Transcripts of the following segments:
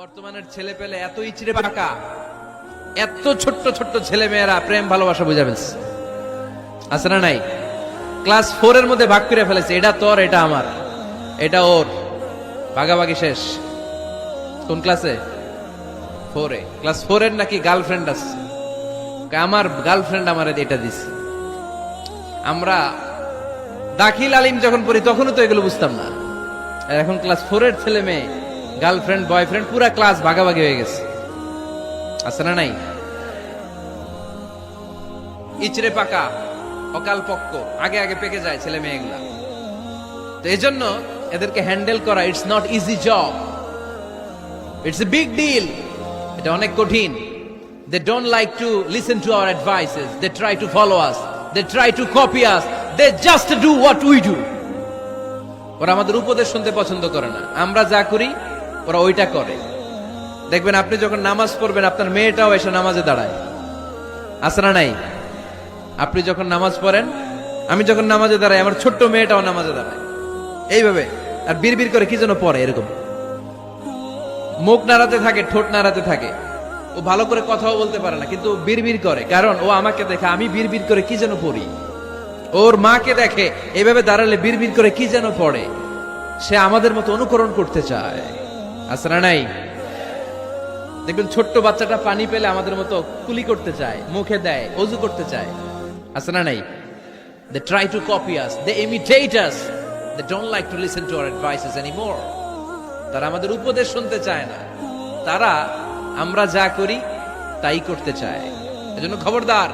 বর্তমানের ছেলে পেলে এত ইচড়ে পাকা, এত ছোট্ট ছোট্ট ছেলে মেয়েরা প্রেম, ভালোবাসা বুঝা ফেলছে। আছে না নাই? ক্লাস ফোর এর মধ্যে ভাগ করে ফেলেছে, এটা তোর, এটা আমার, এটা ওর। ভাগাভাগি শেষ। কোন ক্লাসে ফোরে ক্লাস ফোর এর নাকি গার্লফ্রেন্ড আছে। আমার গার্লফ্রেন্ড আমার এটা দিছে। আমরা দাখিল আলিম যখন পড়ি, তখনও তো এগুলো বুঝতাম না। এখন ক্লাস ফোর এর ছেলে মেয়ে গার্লফ্রেন্ড বয়ফ্রেন্ড পুরা ক্লাস ভাগাভাগি হয়ে গেছে। আছে না নাই? ইচড়ে পাকা, অকাল পক্ক, আগে আগে পেকে যায় ছেলে মেয়েগুলা। তো এই জন্য এদেরকে হ্যান্ডেল করা it's not easy job it's a big deal এটা অনেক কঠিন। They don't like to listen to our advices they try to follow us they try to copy us they just do what we do ওরা আমাদের উপদেশ শুনতে পছন্দ করে না। আমরা যা করি ওরা ওইটা করে। দেখবেন আপনি যখন নামাজ পড়বেন, আপনার মেয়েটাও এসে নামাজে দাঁড়ায়। না নাই? আপনি যখন নামাজ পড়েন, আমি যখন নামাজে দাঁড়াই, আমার ছোট্ট মেয়েটাও নামাজে দাঁড়ায়। এইভাবে, আর বিড়বিড় করে কি যেন পড়ে এরকম। মুখ নাড়াতে থাকে, ঠোঁট নাড়াতে থাকে। ও ভালো করে কথাও বলতে পারে না, কিন্তু বিড়বিড় করে। কারণ ও আমাকে দেখে, আমি বিড়বিড় করে কি যেন পড়ি। ওর মাকে দেখে, এভাবে দাঁড়ালে বিড়বিড় করে কি যেন পড়ে। সে আমাদের মতো অনুকরণ করতে চায়। না নাই? দেখবেন ছোট্ট বাচ্চাটা পানি পেলে আমাদের মতো কুলি করতে চায়, মুখে দেয়, অজু করতে চায়। না নাই? They try to copy us they imitate us they don't like to listen to our advices anymore তারা আমাদের উপদেশ শুনতে চায় না। তারা আমরা যা করি, তাই করতে চায়। এজন্য খবরদার,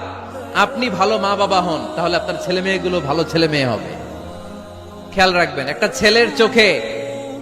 আপনি ভালো মা বাবা হন, তাহলে আপনার ছেলে মেয়েগুলো ভালো ছেলে মেয়ে হবে। খেয়াল রাখবেন, একটা ছেলের চোখে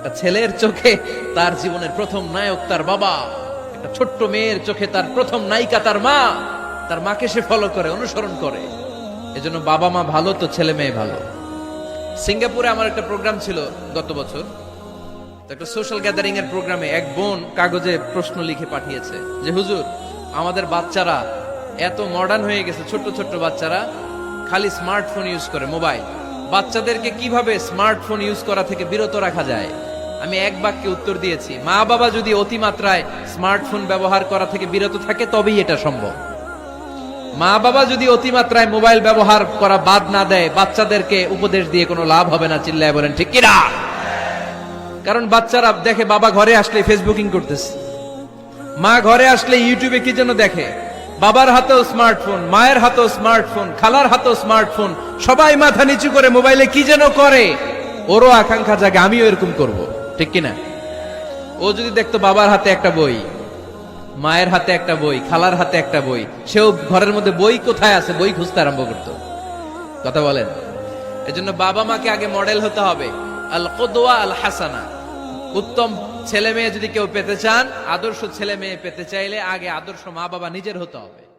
একটা ছেলের চোখে তার জীবনের প্রথম নায়ক তার বাবা, একটা ছোট্ট মেয়ের চোখে তার প্রথম নায়িকা তার মা, তার মাকে সে ফলো করে, অনুসরণ করে। এজন্য বাবা মা ভালো তো ছেলে মেয়ে ভালো। সিঙ্গাপুরে আমার একটা প্রোগ্রাম ছিল গত বছর। একটা সোশ্যাল গ্যাদারিং এর প্রোগ্রামে এক বোন কাগজে প্রশ্ন লিখে পাঠিয়েছে যে, হুজুর, আমাদের বাচ্চারা এত মডার্ন হয়ে গেছে, ছোট্ট ছোট্ট বাচ্চারা, খালি স্মার্টফোন ইউজ করে মোবাইল বাচ্চাদেরকে কীভাবে স্মার্টফোন ইউজ করা থেকে বিরত রাখা যায়? আমি এক বাক্যে উত্তর দিয়েছি। মা বাবা যদি অতিমাত্রায় স্মার্টফোন ব্যবহার করা থেকে বিরত থাকে, তবেই এটা সম্ভব। মা বাবা যদি অতিমাত্রায় মোবাইল ব্যবহার করা বাদ না দেয়, বাচ্চাদেরকে উপদেশ দিয়ে কোনো লাভ হবে না, চিল্লায় বলেন, ঠিক কিনা? কারণ বাচ্চারা দেখে বাবা ঘরে আসলে ফেসবুকিং করতেছে। মা ঘরে আসলে ইউটিউবে কি যেন দেখে? বাবার হাতেও স্মার্টফোন, মায়ের হাতেও স্মার্টফোন, খালার হাতেও স্মার্টফোন, সবাই মাথা নিচু করে মোবাইলে কি যেন করে? ওরও আকাঙ্ক্ষা জাগে, আমিও এরকম করব। ঠিক কিনা? ও যদি দেখতো বাবার হাতে একটা বই, মায়ের হাতে একটা বই, খালার হাতে একটা বই, সেও ঘরের মধ্যে বই কোথায় আছে, বই খুঁজতে আরম্ভ করতো। কথা বলেন। এজন্য বাবা মাকে আগে মডেল হতে হবে। আল কদোয়া আল হাসানা উত্তম ছেলে মেয়ে যদি কেউ পেতে চান, আদর্শ ছেলে মেয়ে পেতে চাইলে আগে আদর্শ মা বাবা নিজের হতে হবে।